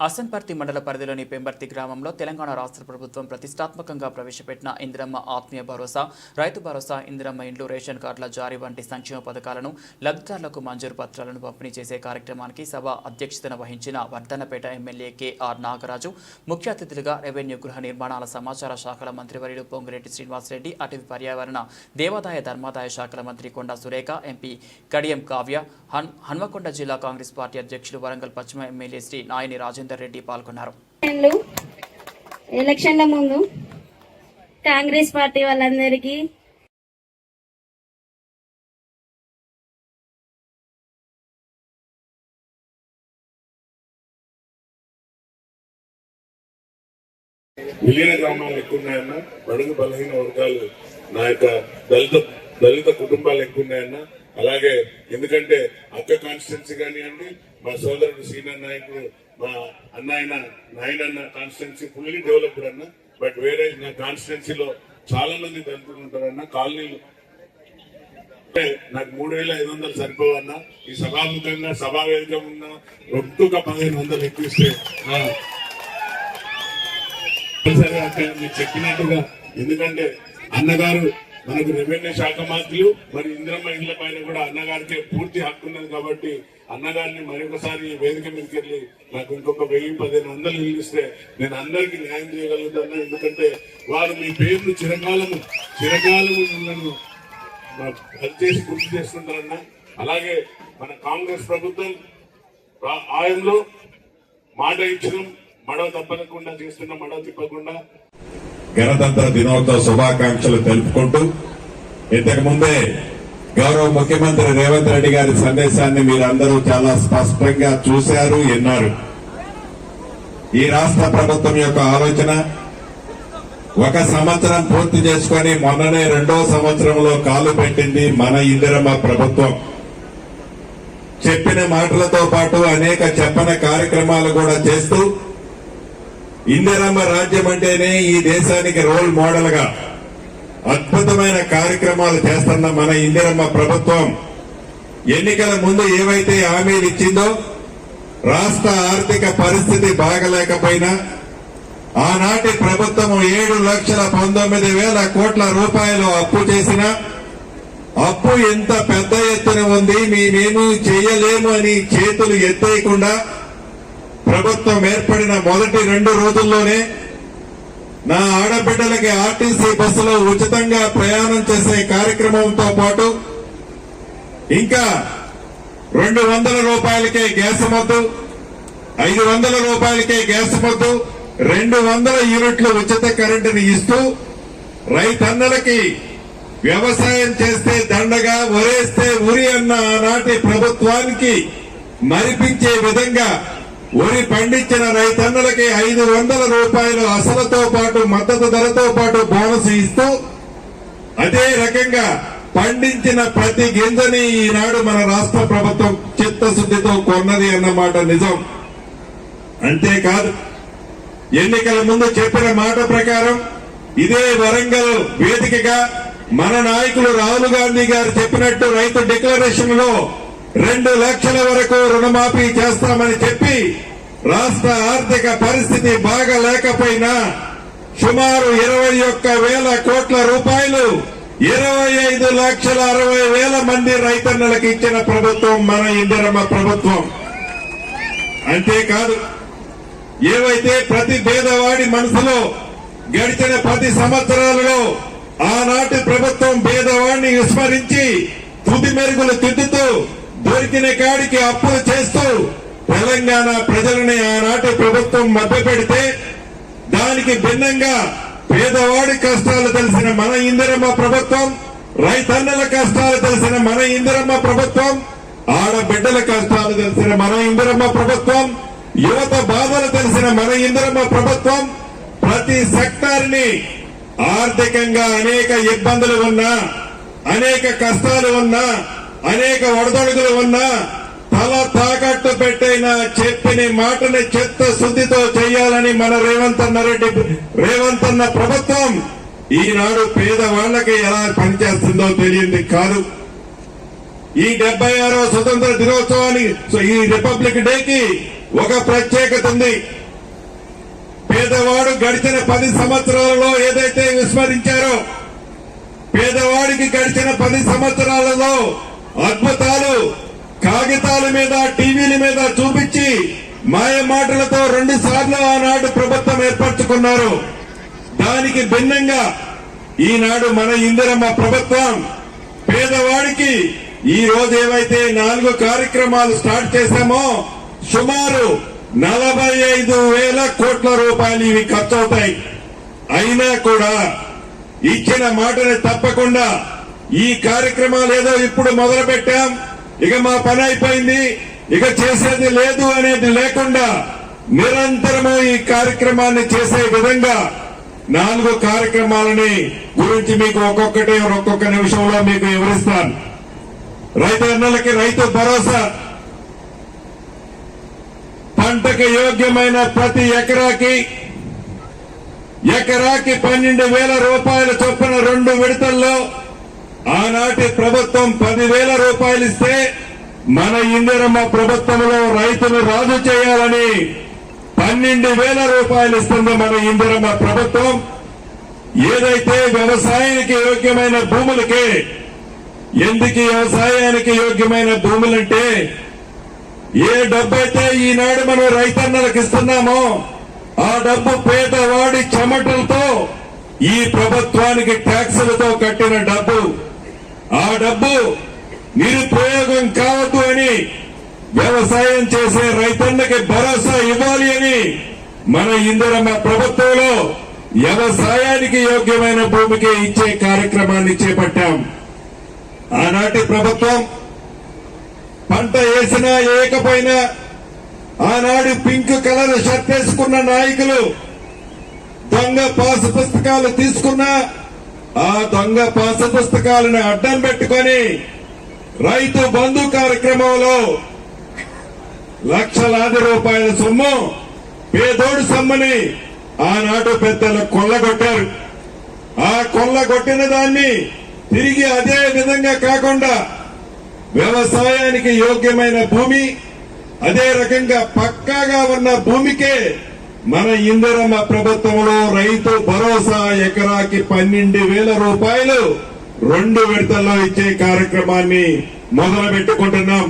అసన్పర్తి మండల పరిధిలోని పెంబర్తి గ్రామంలో తెలంగాణ రాష్ట్ర ప్రభుత్వం ప్రతిష్టాత్మకంగా ప్రవేశపెట్టిన ఇందిరమ్మ ఆత్మీయ భరోసా రైతు భరోసా ఇందిరమ్మ ఇండ్లు రేషన్ కార్డుల జారీ వంటి సంక్షేమ పథకాలను లబ్ధిదారులకు మంజూరు పత్రాలను పంపిణీ చేసే కార్యక్రమానికి సభ అధ్యక్షతన వహించిన వర్ధన్నపేట ఎమ్మెల్యే కెఆర్ నాగరాజు ముఖ్య అతిథులుగా రెవెన్యూ గృహ నిర్మాణాల సమాచార శాఖల మంత్రివర్యులు పొంగిరెడ్డి శ్రీనివాసరెడ్డి అటవీ పర్యావరణ దేవాదాయ ధర్మాదాయ శాఖల మంత్రి కొండా సురేఖ ఎంపీ కడియం కావ్య హన్ హన్మకొండ జిల్లా కాంగ్రెస్ పార్టీ అధ్యక్షులు వరంగల్ పశ్చిమ ఎమ్మెల్యే శ్రీ నాయని రాజు రెడ్డి పాల్గొన్నారు. ఎలక్షన్లు ఎలక్షన్ల ముందు కాంగ్రెస్ పార్టీ వాళ్ళందరికీ విలీన గ్రామాలు ఎక్కువ ఉన్నాయన్న బడుగు బలహీన వర్గాలు నా యొక్క దళిత దళిత కుటుంబాలు ఎక్కువ ఉన్నాయన్న అలాగే ఎందుకంటే అక్క కాన్స్టిట్యున్సీ కానివ్వండి మా సోదరుడు సీనియర్ నాయకుడు మా అన్న నాయనన్న కాన్స్టిట్యున్సీ ఫుల్లీ డెవలప్డ్ అన్న. బట్ వేరే నా కాన్స్టిట్యున్సీలో చాలా మంది దళితులు ఉంటారన్న కాలనీలు అంటే నాకు మూడు వేల ఐదు వందలు సరిపోవన్న ఈ సభాముఖంగా సభా వేదిక ఉన్న ఒట్టుగా పదిహేను వందలు ఎక్కిస్తే సరే అక్క మీరు చెప్పినట్టుగా ఎందుకంటే అన్నగారు మనకి రెవెన్యూ శాఖ మంత్రులు మరి ఇంద్రమ్మ ఇండ్ల పైన కూడా అన్నగారికి పూర్తి హక్కు ఉన్నది కాబట్టి అన్నగారిని మరొకసారి వేదిక మీదకి వెళ్ళి నాకు ఇంకొక వెయ్యి పదిహేను వందలు ఇల్లు ఇస్తే నేను అందరికీ న్యాయం చేయగలుగుతాను. ఎందుకంటే వారు మీ పేర్లు చిరకాలము చిరకాలము మిమ్మల్ని అది గుర్తు చేస్తుంటారన్న. అలాగే మన కాంగ్రెస్ ప్రభుత్వం ఆయనలో ఆయంలో మాట ఇచ్చిన. మడవ తప్పకుండా చేస్తున్న మడవ తిప్పకుండా గణతంత్ర దినోత్సవ శుభాకాంక్షలు తెలుపుకుంటూ ఇంతకు ముందే గౌరవ ముఖ్యమంత్రి రేవంత్ రెడ్డి గారి సందేశాన్ని మీరందరూ చాలా స్పష్టంగా చూశారు విన్నారు. ఈ రాష్ట్ర ప్రభుత్వం యొక్క ఆలోచన ఒక సంవత్సరం పూర్తి చేసుకొని మొన్ననే రెండో సంవత్సరంలో కాలు పెట్టింది మన ఇందిరమ్మ ప్రభుత్వం. చెప్పిన మాటలతో పాటు అనేక చెప్పన కార్యక్రమాలు కూడా చేస్తూ ఇందిరమ్మ రాజ్యం అంటేనే ఈ దేశానికి రోల్ మోడల్గా అద్భుతమైన కార్యక్రమాలు చేస్తున్న మన ఇందిరమ్మ ప్రభుత్వం. ఎన్నికల ముందు ఏవైతే హామీలు ఇచ్చిందో రాష్ట్ర ఆర్థిక పరిస్థితి బాగలేకపోయినా ఆనాటి ప్రభుత్వం ఏడు లక్షల పంతొమ్మిది వేల కోట్ల రూపాయలు అప్పు చేసిన అప్పు ఎంత పెద్ద ఎత్తున ఉంది మేమేమీ చేయలేము అని చేతులు ఎత్తేయకుండా ప్రభుత్వం ఏర్పడిన మొదటి రెండు రోజుల్లోనే నా ఆడబిడ్డలకి ఆర్టీసీ బస్సులో ఉచితంగా ప్రయాణం చేసే కార్యక్రమంతో పాటు ఇంకా రెండు వందల రూపాయలకే గ్యాస్ మద్దు ఐదు వందల రూపాయలకే గ్యాస్ మద్దు రెండు వందల యూనిట్లు ఉచిత కరెంటుని ఇస్తూ రైతన్నలకి వ్యవసాయం చేస్తే దండగా ఒరేస్తే ఉరి అన్న ఆనాటి ప్రభుత్వానికి మరిపించే విధంగా వరి పండించిన రైతన్నులకి ఐదు వందల రూపాయలు అసలుతో పాటు మద్దతు ధరతో పాటు బోనస్ ఇస్తూ అదే రకంగా పండించిన ప్రతి గింజని ఈనాడు మన రాష్ట్ర ప్రభుత్వం చిత్తశుద్ధితో కొన్నది అన్నమాట నిజం. అంతేకాదు ఎన్నికల ముందు చెప్పిన మాట ప్రకారం ఇదే వరంగల్ వేదికగా మన నాయకులు రాహుల్ గాంధీ గారు చెప్పినట్టు రైతు డిక్లరేషన్లో రెండు లక్షల వరకు రుణమాఫీ చేస్తామని చెప్పి రాష్ట్ర ఆర్థిక పరిస్థితి బాగా లేకపోయినా సుమారు ఇరవై ఒక్క వేల కోట్ల రూపాయలు ఇరవై ఐదు లక్షల అరవై వేల మంది రైతన్నలకు ఇచ్చిన ప్రభుత్వం మన ఇందిరమ్మ ప్రభుత్వం. అంతేకాదు ఏవైతే ప్రతి పేదవాడి మనసులో గడిచిన పది సంవత్సరాలలో ఆనాటి ప్రభుత్వం పేదవాడిని విస్మరించి తుది మెరుగులు తిద్దుతూ దొరికిన కాడికి అప్పులు చేస్తూ తెలంగాణ ప్రజలని ఆనాటి ప్రభుత్వం మభ్యపెడితే దానికి భిన్నంగా పేదవాడి కష్టాలు తెలిసిన మన ఇందిరమ్మ ప్రభుత్వం రైతన్నల కష్టాలు తెలిసిన మన ఇందిరమ్మ ప్రభుత్వం ఆడబిడ్డల కష్టాలు తెలిసిన మన ఇందిరమ్మ ప్రభుత్వం యువత బాధలు తెలిసిన మన ఇందిరమ్మ ప్రభుత్వం ప్రతి సెక్టార్ని ఆర్థికంగా అనేక ఇబ్బందులు ఉన్నా అనేక కష్టాలు ఉన్నా అనేక వడదడుగులు ఉన్నా తల తాకట్టు పెట్టైన చెప్పిన మాటని చెత్త శుద్ధితో చేయాలని మన రేవంత్ అన్న రెడ్డి రేవంత్ అన్న ప్రభుత్వం ఈనాడు పేదవాళ్ళకి ఎలా పనిచేస్తుందో తెలియంది కాదు. ఈ డెబ్బై ఆరో స్వతంత్ర దినోత్సవానికి ఈ రిపబ్లిక్ డేకి ఒక ప్రత్యేకత ఉంది. పేదవాడు గడిచిన పది సంవత్సరాలలో ఏదైతే విస్మరించారో పేదవాడికి గడిచిన పది సంవత్సరాలలో అద్భుతాలు కాగితాల మీద టీవీల మీద చూపించి మాయ మాటలతో రెండు సార్లు ఆనాడు ప్రభుత్వం ఏర్పరచుకున్నారు. దానికి భిన్నంగా ఈనాడు మన ఇందిరమ్మ ప్రభుత్వం పేదవాడికి ఈ రోజు ఏవైతే నాలుగు కార్యక్రమాలు స్టార్ట్ చేశామో సుమారు నలభై ఐదు వేల కోట్ల రూపాయలు ఇవి ఖర్చు అవుతాయి అయినా కూడా ఇచ్చిన మాటని తప్పకుండా ఈ కార్యక్రమాలు ఏదో ఇప్పుడు మొదలు పెట్టాం ఇక మా పని అయిపోయింది. ఇక చేసేది లేదు అనేది లేకుండా నిరంతరము ఈ కార్యక్రమాన్ని చేసే విధంగా నాలుగు కార్యక్రమాలని గురించి మీకు ఒక్కొక్కటి ఒక్కొక్క నిమిషంలో మీకు వివరిస్తాను. రైతు అన్నలకి రైతు భరోసా. పంటకు యోగ్యమైన ప్రతి ఎకరాకి ఎకరాకి పన్నెండు వేల రూపాయల చొప్పున రెండు విడతల్లో ఆనాటి ప్రభుత్వం పదివేల రూపాయలు ఇస్తే మన ఇందిరమ్మ ప్రభుత్వంలో రైతును రాజు చేయాలని పన్నెండు వేల రూపాయలు ఇస్తుంది మన ఇందిరమ్మ ప్రభుత్వం. ఏదైతే వ్యవసాయానికి యోగ్యమైన భూములకి ఎందుకు వ్యవసాయానికి యోగ్యమైన భూములంటే ఏ డబ్బు అయితే ఈనాడు మనం రైతన్నలకు ఇస్తున్నామో ఆ డబ్బు పేదవాడి చెమటలతో ఈ ప్రభుత్వానికి ట్యాక్సులతో కట్టిన డబ్బు ఆ డబ్బు నిరుపయోగం కావద్దు అని వ్యవసాయం చేసే రైతన్నకి భరోసా ఇవ్వాలి అని మన ఇందిరమ్మ ప్రభుత్వంలో వ్యవసాయానికి యోగ్యమైన భూమికి ఇచ్చే కార్యక్రమాన్ని చేపట్టాం. ఆనాటి ప్రభుత్వం పంట వేసినా వేయకపోయినా ఆనాడు పింక్ కలర్ షర్ట్ వేసుకున్న నాయకులు దొంగ పాసు పుస్తకాలు తీసుకున్నా ఆ దొంగ పాస పుస్తకాలను అడ్డం పెట్టుకొని రైతు బంధు కార్యక్రమంలో లక్షలాది రూపాయల సొమ్ము పేదోడు సొమ్మని ఆనాడు పెద్దలు కొల్లగొట్టారు. ఆ కొల్లగొట్టిన దాన్ని తిరిగి అదే విధంగా కాకుండా వ్యవసాయానికి యోగ్యమైన భూమి అదే రకంగా పక్కాగా ఉన్న భూమికే మన ఇందిరమ్మ ప్రభుత్వంలో రైతు భరోసా ఎకరాకి పన్నెండు వేల రూపాయలు రెండు విడతల్లో ఇచ్చే కార్యక్రమాన్ని మొదలు పెట్టుకుంటున్నాం